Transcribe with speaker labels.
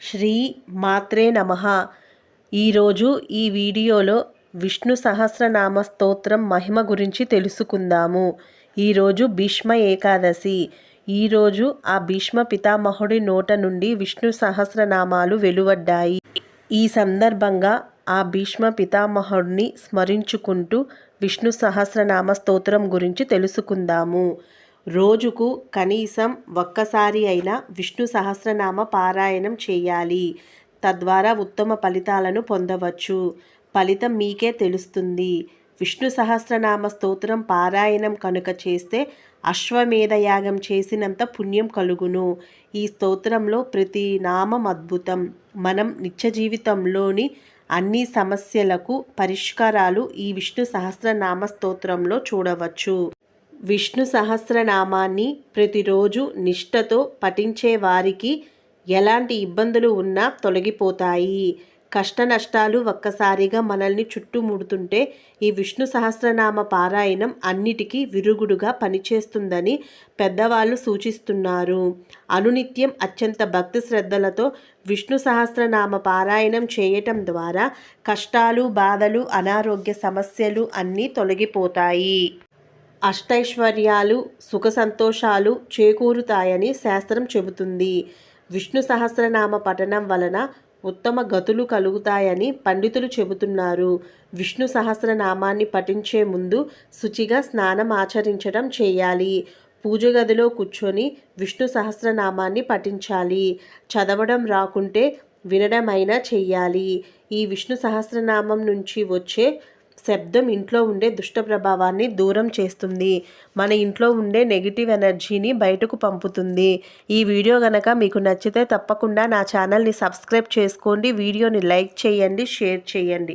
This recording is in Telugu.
Speaker 1: శ్రీ మాత్రే నమ. ఈరోజు ఈ వీడియోలో విష్ణు సహస్రనామ స్తోత్రం మహిమ గురించి తెలుసుకుందాము. ఈరోజు భీష్మ ఏకాదశి. ఈరోజు ఆ భీష్మ పితామహుడి నోట నుండి విష్ణు సహస్రనామాలు వెలువడ్డాయి. ఈ సందర్భంగా ఆ భీష్మ పితామహుడిని స్మరించుకుంటూ విష్ణు సహస్రనామ స్తోత్రం గురించి తెలుసుకుందాము. రోజుకు కనీసం ఒక్కసారి అయినా విష్ణు సహస్రనామ పారాయణం చేయాలి. తద్వారా ఉత్తమ ఫలితాలను పొందవచ్చు. ఫలితం మీకే తెలుస్తుంది. విష్ణు సహస్రనామ స్తోత్రం పారాయణం కనుక చేస్తే అశ్వమేధ యాగం చేసినంత పుణ్యం కలుగును. ఈ స్తోత్రంలో ప్రతి నామం అద్భుతం. మనం నిత్య జీవితంలోని అన్ని సమస్యలకు పరిష్కారాలు ఈ విష్ణు సహస్రనామ స్తోత్రంలో చూడవచ్చు. విష్ణు సహస్రనామాన్ని ప్రతిరోజు నిష్ఠతో పఠించే వారికి ఎలాంటి ఇబ్బందులు ఉన్నా తొలగిపోతాయి. కష్ట నష్టాలు ఒక్కసారిగా మనల్ని చుట్టుముడుతుంటే ఈ విష్ణు సహస్రనామ పారాయణం అన్నిటికీ విరుగుడుగా పనిచేస్తుందని పెద్దవాళ్ళు సూచిస్తున్నారు. అనునిత్యం అత్యంత భక్తి శ్రద్ధలతో విష్ణు సహస్రనామ పారాయణం చేయటం ద్వారా కష్టాలు బాధలు అనారోగ్య సమస్యలు అన్నీ తొలగిపోతాయి. అష్టైశ్వర్యాలు సుఖ సంతోషాలు చేకూరుతాయని శాస్త్రం చెబుతుంది. విష్ణు సహస్రనామ పఠనం వలన ఉత్తమ గతులు కలుగుతాయని పండితులు చెబుతున్నారు. విష్ణు సహస్రనామాన్ని పఠించే ముందు శుచిగా స్నానం ఆచరించడం చేయాలి. పూజ గదిలో కూర్చొని విష్ణు సహస్రనామాన్ని పఠించాలి. చదవడం రాకుంటే వినడమైనా చెయ్యాలి. ఈ విష్ణు సహస్రనామం నుంచి వచ్చే శబ్దం ఇంట్లో ఉండే దుష్ట ప్రభావాన్ని దూరం చేస్తుంది. మన ఇంట్లో ఉండే నెగిటివ్ ఎనర్జీని బయటకు పంపుతుంది. ఈ వీడియో కనుక మీకు నచ్చితే తప్పకుండా నా ఛానల్ని సబ్స్క్రైబ్ చేసుకోండి. వీడియోని లైక్ చేయండి షేర్ చేయండి.